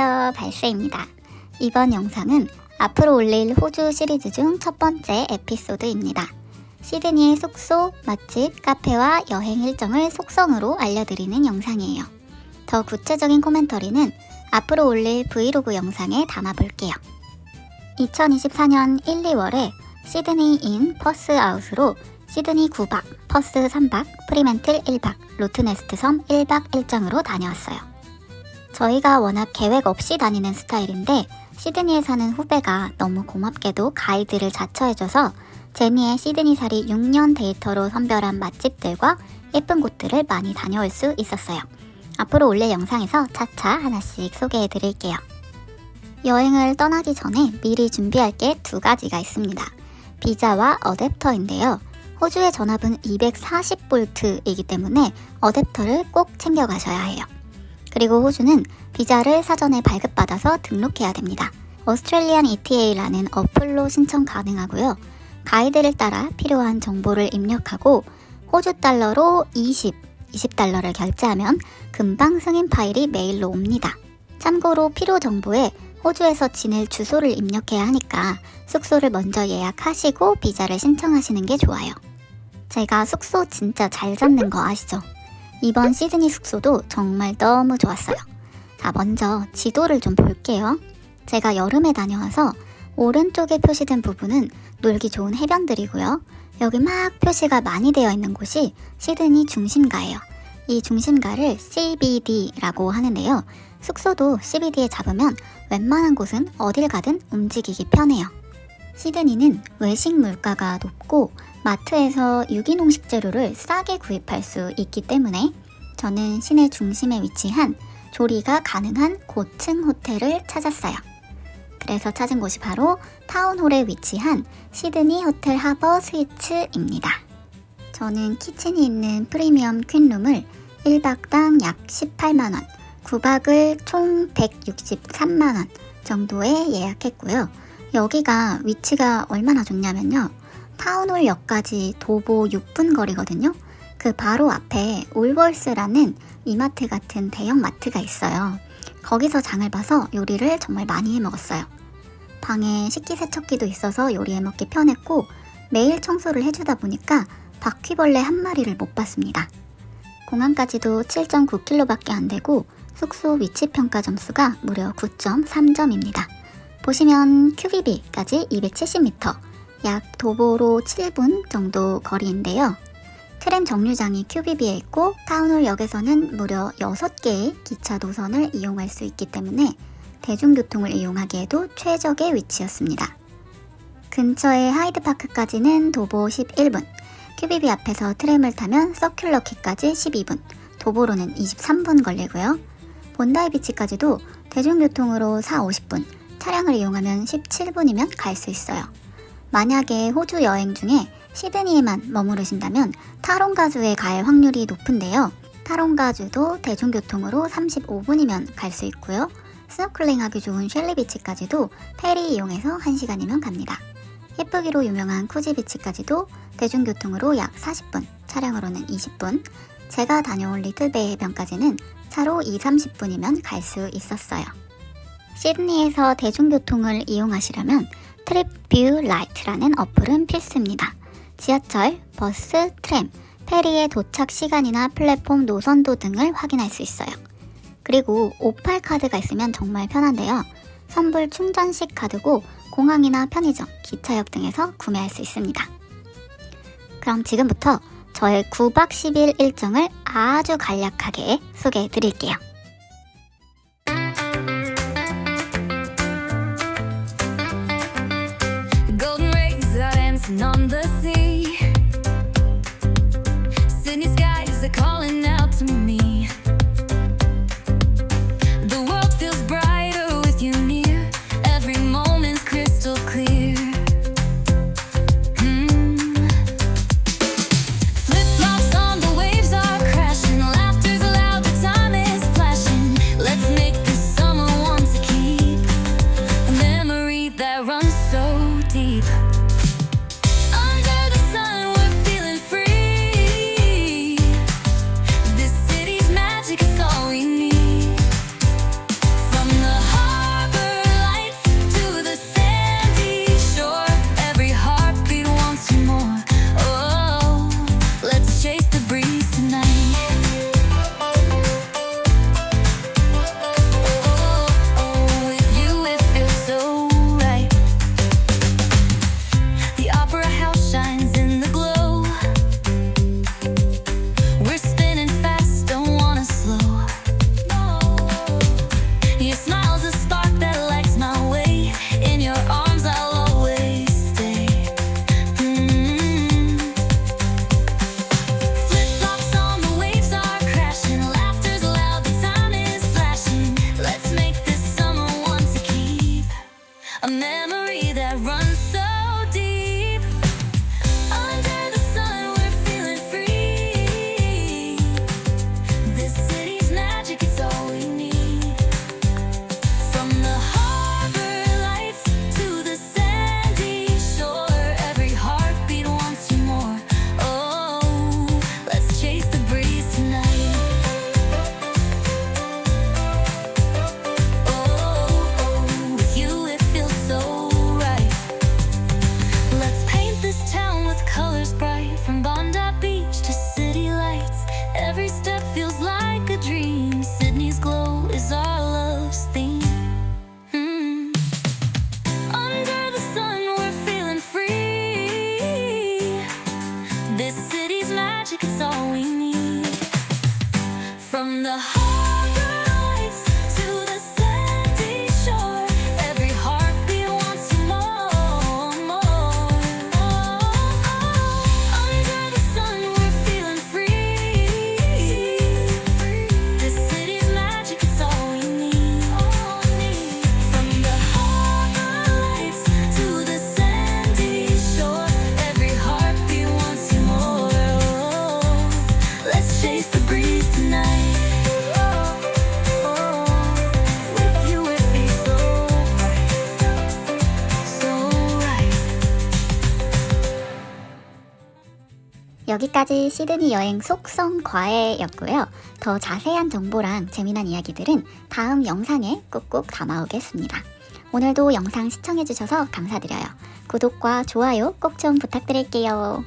안녕하세요. 발세입니다. 이번 영상은 앞으로 올릴 호주 시리즈 중 첫 번째 에피소드입니다. 시드니의 숙소, 맛집, 카페와 여행 일정을 속성으로 알려드리는 영상이에요. 더 구체적인 코멘터리는 앞으로 올릴 브이로그 영상에 담아볼게요. 2024년 1, 2월에 시드니 인 퍼스 아웃으로 시드니 9박, 퍼스 3박, 프리멘틀 1박, 로트네스트 섬 1박 일정으로 다녀왔어요. 저희가 워낙 계획 없이 다니는 스타일인데 시드니에 사는 후배가 너무 고맙게도 가이드를 자처해줘서 제니의 시드니살이 6년 데이터로 선별한 맛집들과 예쁜 곳들을 많이 다녀올 수 있었어요. 앞으로 올릴 영상에서 차차 하나씩 소개해 드릴게요. 여행을 떠나기 전에 미리 준비할 게 두 가지가 있습니다. 비자와 어댑터인데요. 호주의 전압은 240볼트이기 때문에 어댑터를 꼭 챙겨가셔야 해요. 그리고 호주는 비자를 사전에 발급받아서 등록해야 됩니다. 오스트레일리안 ETA라는 어플로 신청 가능하고요. 가이드를 따라 필요한 정보를 입력하고 호주 달러로 20, 20달러를 결제하면 금방 승인 파일이 메일로 옵니다. 참고로 필요 정보에 호주에서 지낼 주소를 입력해야 하니까 숙소를 먼저 예약하시고 비자를 신청하시는 게 좋아요. 제가 숙소 진짜 잘 잡는 거 아시죠? 이번 시드니 숙소도 정말 너무 좋았어요. 자, 먼저 지도를 좀 볼게요. 제가 여름에 다녀와서 오른쪽에 표시된 부분은 놀기 좋은 해변들이고요. 여기 막 표시가 많이 되어 있는 곳이 시드니 중심가예요. 이 중심가를 CBD라고 하는데요. 숙소도 CBD에 잡으면 웬만한 곳은 어딜 가든 움직이기 편해요. 시드니는 외식 물가가 높고 마트에서 유기농 식재료를 싸게 구입할 수 있기 때문에 저는 시내 중심에 위치한 조리가 가능한 고층 호텔을 찾았어요. 그래서 찾은 곳이 바로 타운홀에 위치한 시드니 호텔 하버 스위츠입니다. 저는 키친이 있는 프리미엄 퀸룸을 1박당 약 18만원, 9박을 총 163만원 정도에 예약했고요. 여기가 위치가 얼마나 좋냐면요. 타운홀역까지 도보 6분 거리거든요. 그 바로 앞에 올월스라는 이마트 같은 대형 마트가 있어요. 거기서 장을 봐서 요리를 정말 많이 해 먹었어요. 방에 식기세척기도 있어서 요리해 먹기 편했고 매일 청소를 해주다 보니까 바퀴벌레 한 마리를 못 봤습니다. 공항까지도 7.9km밖에 안 되고 숙소 위치 평가 점수가 무려 9.3점입니다. 보시면 QBB까지 270m, 약 도보로 7분 정도 거리인데요. 트램 정류장이 QBB에 있고 타운홀역에서는 무려 6개의 기차 노선을 이용할 수 있기 때문에 대중교통을 이용하기에도 최적의 위치였습니다. 근처의 하이드파크까지는 도보 11분, QBB 앞에서 트램을 타면 서큘러키까지 12분, 도보로는 23분 걸리고요. 본다이 비치까지도 대중교통으로 4, 50분, 차량을 이용하면 17분이면 갈 수 있어요. 만약에 호주 여행 중에 시드니에만 머무르신다면 타롱가주에 갈 확률이 높은데요. 타롱가주도 대중교통으로 35분이면 갈 수 있고요. 스노클링 하기 좋은 셸리 비치까지도 페리 이용해서 1시간이면 갑니다. 예쁘기로 유명한 쿠지 비치까지도 대중교통으로 약 40분, 차량으로는 20분, 제가 다녀온 리틀베이 해변까지는 차로 2, 30분이면 갈 수 있었어요. 시드니에서 대중교통을 이용하시려면 트립뷰 라이트라는 어플은 필수입니다. 지하철, 버스, 트램, 페리의 도착 시간이나 플랫폼 노선도 등을 확인할 수 있어요. 그리고 오팔 카드가 있으면 정말 편한데요. 선불 충전식 카드고 공항이나 편의점, 기차역 등에서 구매할 수 있습니다. 그럼 지금부터 저의 9박 10일 일정을 아주 간략하게 소개해 드릴게요. 여기까지 시드니 여행 속성 과외였고요. 더 자세한 정보랑 재미난 이야기들은 다음 영상에 꾹꾹 담아오겠습니다. 오늘도 영상 시청해주셔서 감사드려요. 구독과 좋아요 꼭 좀 부탁드릴게요.